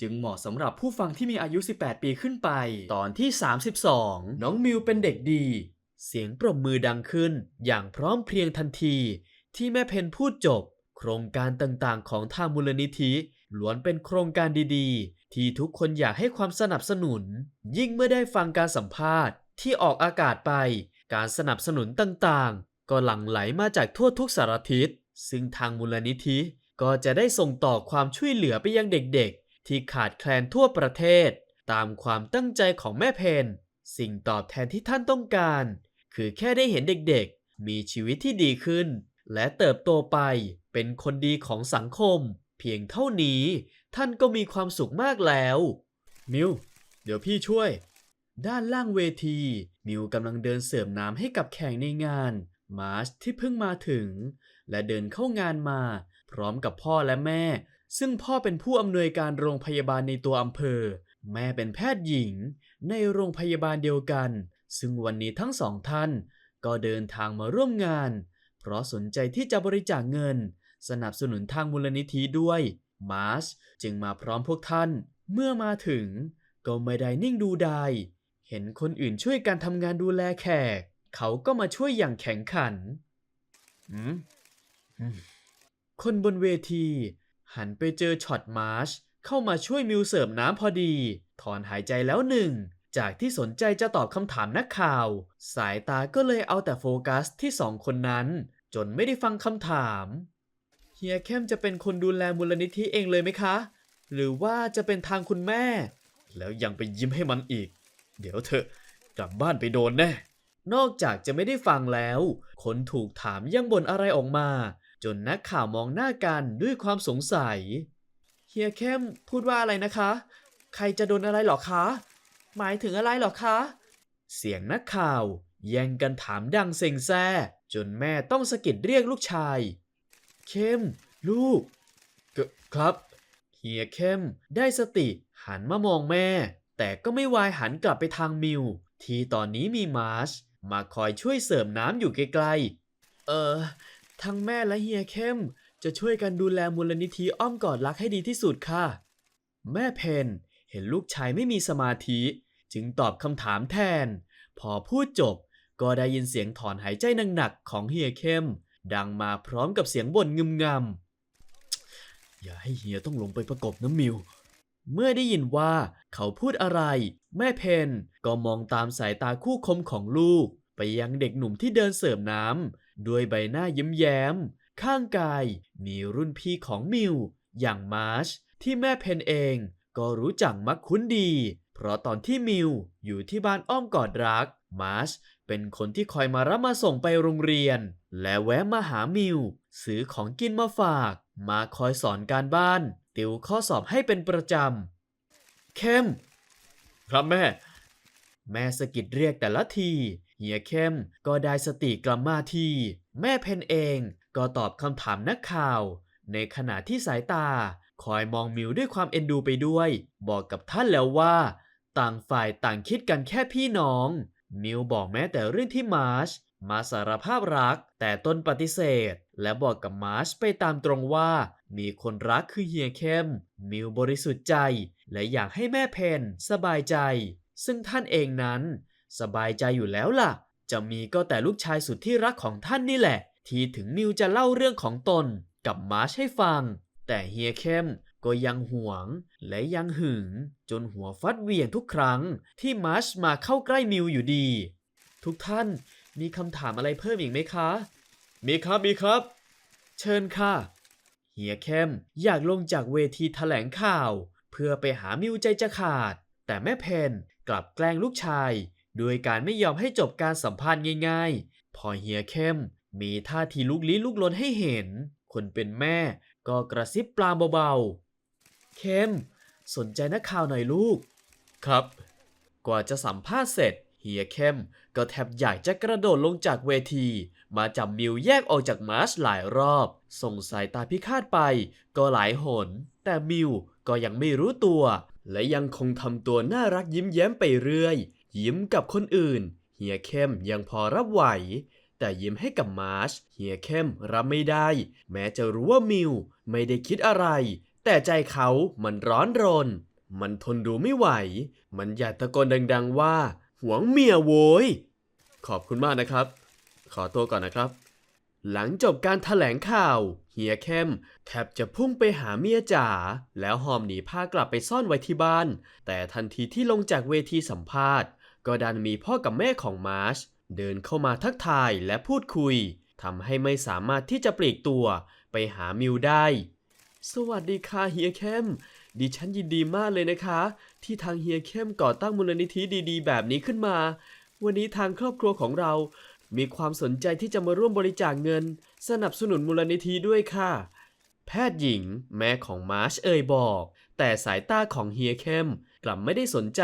จึงเหมาะสำหรับผู้ฟังที่มีอายุ 18 ปีขึ้นไป ตอนที่ 32 น้องมิวเป็นเด็กดี เสียงปรบมือดังขึ้น อย่างพร้อมเพรียงทันที ที่แม่เพนพูดจบ โครงการต่างๆ ของทางมูลนิธิล้วนเป็นโครงการดีๆ ที่ทุกคนอยากให้ความสนับสนุน ยิ่งเมื่อได้ฟังการสัมภาษณ์ ที่ออกอากาศไป การสนับสนุนต่างๆ ก็หลั่งไหลมาจากทั่วทุกสารทิศ ซึ่งทางมูลนิธิก็จะได้ส่งต่อความช่วยเหลือไปยังเด็กๆ ที่ขาดแคลนทั่วประเทศ ตามความตั้งใจของแม่เพนสิ่งตอบแทนที่ท่านต้องการ คือแค่ได้เห็นเด็กๆ มีชีวิตที่ดีขึ้น และเติบโตไปเป็นคนดีของสังคม เพียงเท่านี้ท่านก็มีความสุขมากแล้ว มิวเดี๋ยวพี่ช่วย ด้านล่างเวที มิวกำลังเดินเสริมน้ำให้กับแขกในงาน มาร์ชที่เพิ่งมาถึง และเดินเข้างานมา พร้อมกับพ่อและแม่ ซึ่งพ่อเป็นผู้อำนวยการโรงพยาบาลในตัวอำเภอ แม่เป็นแพทย์หญิง ในโรงพยาบาลเดียวกัน ซึ่งวันนี้ทั้งสองท่าน ก็เดินทางมาร่วมงาน เพราะสนใจที่จะบริจาคเงิน สนับสนุนทางมูลนิธิด้วยมาร์ชจึงมาพร้อมพวกท่าน เมื่อมาถึง ก็ไม่ได้นิ่งดูดายเห็นคนอื่นช่วยกันทำงานดูแลแขก เขาก็มาช่วยอย่างแข็งขันอืมอืมคนบนเวที หันไปเจอช็อตมาร์ชเข้ามาช่วยมิวเสิร์ฟน้ำพอดี ถอนหายใจแล้วหนึ่ง จากที่สนใจจะตอบคำถามนักข่าว สายตาก็เลยเอาแต่โฟกัสที่สองคนนั้น จนไม่ได้ฟังคำถามเฮียเข้มจะเป็นคนดูแลมูลนิธิเองเลยไหมคะ หรือว่าจะเป็นทางคุณแม่ แล้วยังไปยิ้มให้มันอีก เดี๋ยวเถอะกลับบ้านไปโดนแน่นอกจากจะไม่ได้ฟังแล้ว คนถูกถามยังบ่นอะไรออกมา จนนักข่าวมองหน้ากันด้วยความสงสัย เฮียเข้มพูดว่าอะไรนะคะ ใครจะโดนอะไรหรอคะ หมายถึงอะไรหรอคะ เสียงนักข่าว แย่งกันถามดังเซ็งแซ่จนแม่ต้องสะกิดเรียกลูกชาย เข้ม ลูกกครับ เฮียเข้มได้สติหันมามองแม่ แต่ก็ไม่วายหันกลับไปทางมิว ที่ตอนนี้มีมาร์ชมาคอยช่วยเสริมน้ำอยู่ใกล้ๆเออ ทั้งแม่และเฮียเข้ม จะช่วยกันดูแลมูลนิธิอ้อมกอดรักให้ดีที่สุดค่ะ แม่เพนเห็นลูกชายไม่มีสมาธิ จึงตอบคำถามแทน พอพูดจบ ก็ได้ยินเสียงถอนหายใจหนักๆของเฮียเข้ม ดังมาพร้อมกับเสียงบ่นงึมงำอย่าให้เฮียต้องลงไปประกบน้ำมิว เมื่อได้ยินว่าเขาพูดอะไร แม่เพนก็มองตามสายตาคู่คมของลูก ไปยังเด็กหนุ่มที่เดินเสริมน้ำ ด้วยใบหน้ายิ้มแย้ม ข้างกายมีรุ่นพี่ของมิว อย่างมาร์ช ที่แม่เพนเองก็รู้จักมักคุ้นดี เพราะตอนที่มิวอยู่ที่บ้านอ้อมกอดรัก มาร์ชเป็นคนที่คอยมารับมาส่งไปโรงเรียน และแวะมาหามิวซื้อของกินมาฝาก มาคอยสอนการบ้าน ติวข้อสอบให้เป็นประจำเข้ม ครับแม่ แม่สะกิดเรียกแต่ละที เฮียเข้มก็ได้สติกลับมาทีแม่เพนเองก็ตอบคำถามนักข่าว ในขณะที่สายตา คอยมองมิวด้วยความเอ็นดูไปด้วย บอกกับท่านแล้วว่า ต่างฝ่ายต่างคิดกันแค่พี่น้อง มิวบอกแม้แต่เรื่องที่มาร์ชมาสารภาพรักแต่ตนปฏิเสธ และบอกกับมาร์ชไปตามตรงว่า มีคนรักคือเฮียเข้ม มิวบริสุทธิ์ใจ และอยากให้แม่เพนสบายใจ ซึ่งท่านเองนั้น สบายใจอยู่แล้วล่ะ จะมีก็แต่ลูกชายสุดที่รักของท่านนี่แหละ ที่ถึงมิวจะเล่าเรื่องของตนกับมาร์ชให้ฟัง แต่เฮียเข้มก็ยังหวงและยังหึง จนหัวฟัดเวียงทุกครั้ง ที่มาร์ชมาเข้าใกล้มิวอยู่ดี ทุกท่านมีคำถามอะไรเพิ่มอีกไหมคะ มีครับมีครับ เชิญค่ะ เฮียเข้มอยากลงจากเวทีแถลงข่าว เพื่อไปหามิวใจจะขาด แต่แม่เพนกลับแกล้งลูกชาย โดยการไม่ยอมให้จบการสัมภาษณ์ง่ายๆ พอเฮียเข้ม มีท่าทีลุกลี้ลุกลนให้เห็น คนเป็นแม่ก็กระซิบปลามเบาๆ เข้ม สนใจนักข่าวหน่อยลูก ครับ กว่าจะสัมภาษณ์เสร็จ เฮียเข้มก็แทบอยากจะกระโดดลงจากเวที มาจับมิวแยกออกจากมาร์ชหลายรอบ ส่งสายตาพิฆาตไป ก็หลายหน แต่มิวก็ยังไม่รู้ตัว และยังคงทำตัวน่ารักยิ้มแย้มไปเรื่อย ยิ้มกับคนอื่น เฮียเข้มยังพอรับไหว แต่ยิ้มให้กับมาร์ชเฮียเข้มรับไม่ได้ แม้จะรู้ว่ามิวไม่ได้คิดอะไร แต่ใจเขามันร้อนรน มันทนดูไม่ไหว มันอยากตะโกนดัง ๆ ว่า หวงเมียโว้ย ขอบคุณมากนะครับ ขอตัวก่อนนะครับ หลังจบการถแถลงข่าว เฮียเข้มแทบจะพุ่งไปหาเมียจ๋าแล้วหอมหนีผ้ากลับไปซ่อนไว้ที่บ้าน แต่ทันทีที่ลงจากเวทีสัมภาษณ์ ก็ดันมีพ่อกับแม่ของมาร์ชเดินเข้ามาทักทายและพูดคุยทำให้ไม่สามารถที่จะปลีกตัวไปหามิวได้ สวัสดีค่ะเฮียเข้ม ดิฉันยินดีมากเลยนะคะ ที่ทางเฮียเข้มก่อตั้งมูลนิธิดีๆ แบบนี้ขึ้นมา วันนี้ทางครอบครัวของเรา มีความสนใจที่จะมาร่วมบริจาคเงิน สนับสนุนมูลนิธิด้วยค่ะ แพทย์หญิง แม่ของมาร์ชเอ่ยบอก แต่สายตาของเฮียเข้มกลับไม่ได้สนใจ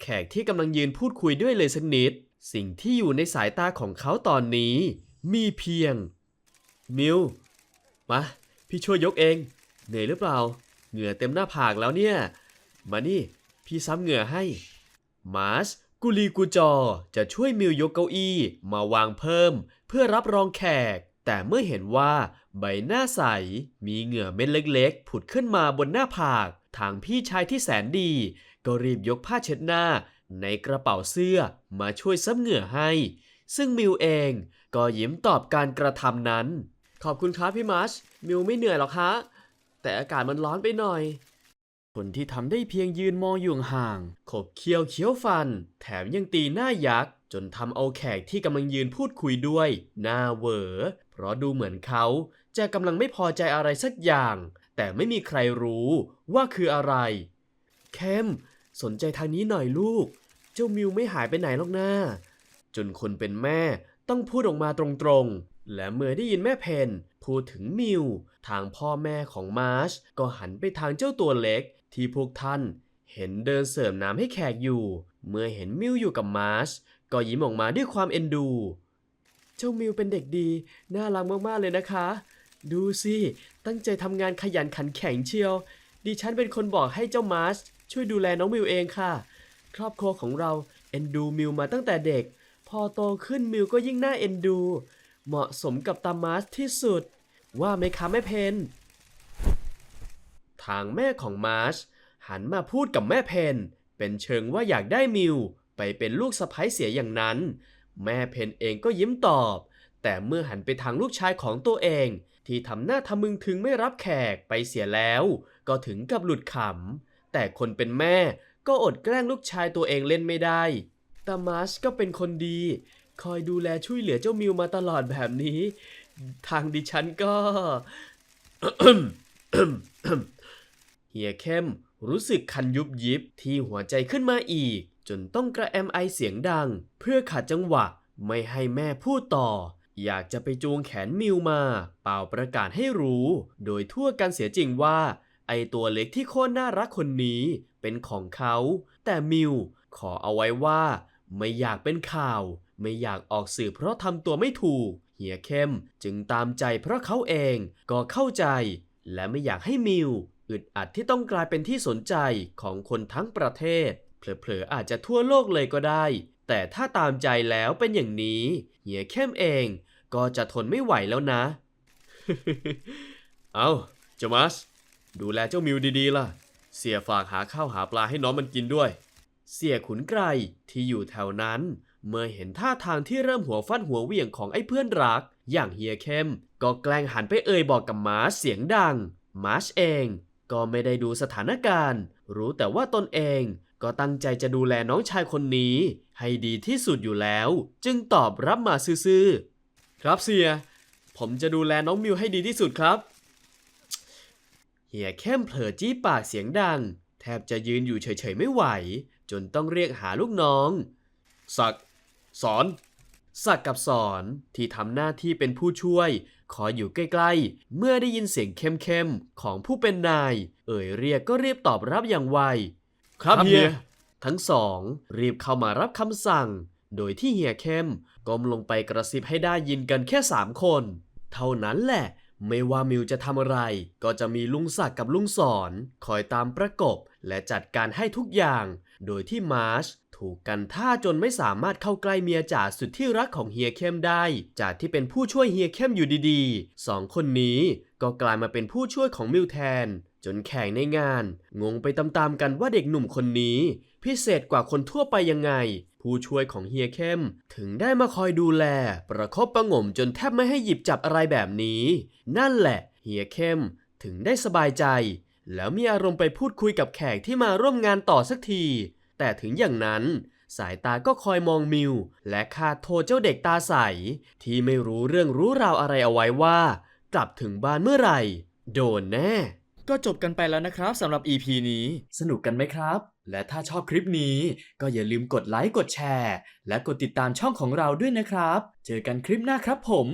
แขกที่กำลังยืนพูดคุยด้วยเลยสักนิด สิ่งที่อยู่ในสายตาของเขาตอนนี้ มีเพียง มิวมา พี่ช่วยยกเอง เหนื่อยหรือเปล่า เหงื่อเต็มหน้าผากแล้วเนี่ย มานี่ พี่ซ้ำเหงื่อให้ มาร์ชกุลีกูจอจะช่วยมิวยกเก้าอี้มาวางเพิ่ม เพื่อรับรองแขก แต่เมื่อเห็นว่าใบหน้าใส มีเหงื่อเม็ดเล็กๆ ผุดขึ้นมาบนหน้าผาก ทางพี่ชายที่แสนดี ก็รีบยกผ้าเช็ดหน้าในกระเป๋าเสื้อมาช่วยซับเหงื่อให้ ซึ่งมิวเองก็ยิ้มตอบการกระทำนั้น ขอบคุณครับพี่มาร์ชมิวไม่เหนื่อยหรอกฮะ แต่อากาศมันร้อนไปหน่อย คนที่ทำได้เพียงยืนมองอยู่ห่าง ขบเคี้ยวเคี้ยวฟัน แถมยังตีหน้ายักษ์ จนทำเอาแขกที่กำลังยืนพูดคุยด้วย หน้าเหวอ เพราะดูเหมือนเขาจะกำลังไม่พอใจอะไรสักอย่าง แต่ไม่มีใครรู้ว่าคืออะไร เข้มสนใจทางนี้หน่อยลูก เจ้ามิวไม่หายไปไหนหรอกนะจนคนเป็นแม่ต้องพูดออกมาตรงๆ และเมื่อได้ยินแม่เพนพูดถึงมิว ทางพ่อแม่ของมาร์ชก็หันไปทางเจ้าตัวเล็ก ที่พวกท่าน เห็นเดินเสิร์ฟน้ำให้แขกอยู่ เมื่อเห็นมิวอยู่กับมาร์ชก็ยิ้มออกมาด้วยความเอ็นดู เจ้ามิวเป็นเด็กดี น่ารักมากๆเลยนะคะ ดูสิ ตั้งใจทำงานขยันขันแข็งเชียว ดิฉันเป็นคนบอกให้เจ้ามาร์ช ช่วยดูแลน้องมิวเองค่ะ ครอบครัวของเราเอ็นดูมิวมาตั้งแต่เด็ก พอโตขึ้นมิวก็ยิ่งน่าเอ็นดู เหมาะสมกับตามาร์ชที่สุด ว่าไหมคะแม่เพนทางแม่ของมาร์ชหันมาพูดกับแม่เพนเป็นเชิงว่าอยากได้มิวไปเป็นลูกสะใภ้เสียอย่างนั้น แม่เพนเองก็ยิ้มตอบ แต่เมื่อหันไปทางลูกชายของตัวเอง ที่ทำหน้าทำมึงถึงไม่รับแขกไปเสียแล้ว ก็ถึงกับหลุดขำ แต่คนเป็นแม่ก็อดแกล้งลูกชายตัวเองเล่นไม่ได้ตามาร์ชก็เป็นคนดี คอยดูแลช่วยเหลือเจ้ามิวมาตลอดแบบนี้ ทางดิฉันก็เฮียเข้มรู้สึกคันยุบยิบที่หัวใจขึ้นมาอีก จนต้องกระแอมไอเสียงดัง เพื่อขัดจังหวะไม่ให้แม่พูดต่อ อยากจะไปจูงแขนมิวมา เป่าประกาศให้รู้ โดยทั่วกันเสียจริงว่า ไอตัวเล็กที่โคตรน่ารักคนนี้เป็นของเขา แต่มิวขอเอาไว้ว่า ไม่อยากเป็นข่าว ไม่อยากออกสื่อเพราะทำตัวไม่ถูก เฮียเข้มจึงตามใจเพราะเขาเองก็เข้าใจ และไม่อยากให้มิวอึดอัดที่ต้องกลายเป็นที่สนใจของคนทั้งประเทศ เผลอๆอาจจะทั่วโลกเลยก็ได้ แต่ถ้าตามใจแล้วเป็นอย่างนี้ เฮียเข้มเองก็จะทนไม่ไหวแล้วนะ เอาเจามัส ดูแลเจ้ามิวดีๆล่ะ เสียฝากหาข้าวหาปลาให้น้องมันกินด้วย เสียขุนไกรที่อยู่แถวนั้น เมื่อเห็นท่าทางที่เริ่มหัวฟัดหัวเวี่ยงของไอ้เพื่อนรัก อย่างเฮียเข้ม ก็แกล้งหันไปเอ่ยบอกกับมาร์ชเสียงดัง มาร์ชเองก็ไม่ได้ดูสถานการณ์ รู้แต่ว่าตนเองก็ตั้งใจจะดูแลน้องชายคนนี้ ให้ดีที่สุดอยู่แล้ว จึงตอบรับมาซื่อๆ ครับเสีย ผมจะดูแลน้องมิวให้ดีที่สุดครับ เฮียเข้มเผลอจี้ปากเสียงดัง แทบจะยืนอยู่เฉยๆไม่ไหว จนต้องเรียกหาลูกน้อง สัก สอน สักกับสอนที่ทำหน้าที่เป็นผู้ช่วย ขออยู่ใกล้ๆ เมื่อได้ยินเสียงเข้มๆ ของผู้เป็นนาย เอ่ยเรียกก็รีบตอบรับอย่างไว ครับเฮีย ทั้งสองรีบเข้ามารับคำสั่ง โดยที่เฮียเข้มก้มลงไปกระซิบให้ได้ยินกันแค่สามคน เท่านั้นแหละ ไม่ว่ามิวจะทำอะไร ก็จะมีลุงศักดิ์กับลุงสอน คอยตามประกบ และจัดการให้ทุกอย่าง โดยที่มาร์ชถูกกันท่าจนไม่สามารถเข้าใกล้เมียจ่าสุดที่รักของเฮียเข้มได้จากที่เป็นผู้ช่วยเฮียเข้มอยู่ดีๆสองคนนี้ก็กลายมาเป็นผู้ช่วยของมิวแทน จนแขกในงาน งงไปตามๆกันว่าเด็กหนุ่มคนนี้ พิเศษกว่าคนทั่วไปยังไง ผู้ช่วยของเฮียเข้ม ถึงได้มาคอยดูแล ประคบประงมจนแทบไม่ให้หยิบจับอะไรแบบนี้ นั่นแหละเฮียเข้มถึงได้สบายใจ แล้วมีอารมณ์ไปพูดคุยกับแขกที่มาร่วมงานต่อสักที แต่ถึงอย่างนั้น สายตาก็คอยมองมิว และคาดโทษเจ้าเด็กตาใส ที่ไม่รู้เรื่องรู้ราวอะไรเอาไว้ว่า กลับถึงบ้านเมื่อไหร่ โดนแน่ ก็จบกันไปแล้วนะครับสำหรับ EP นี้ สนุกกันไหมครับ และถ้าชอบคลิปนี้ก็อย่าลืมกดไลค์กดแชร์ และกดติดตามช่องของเราด้วยนะครับ เจอกันคลิปหน้าครับผม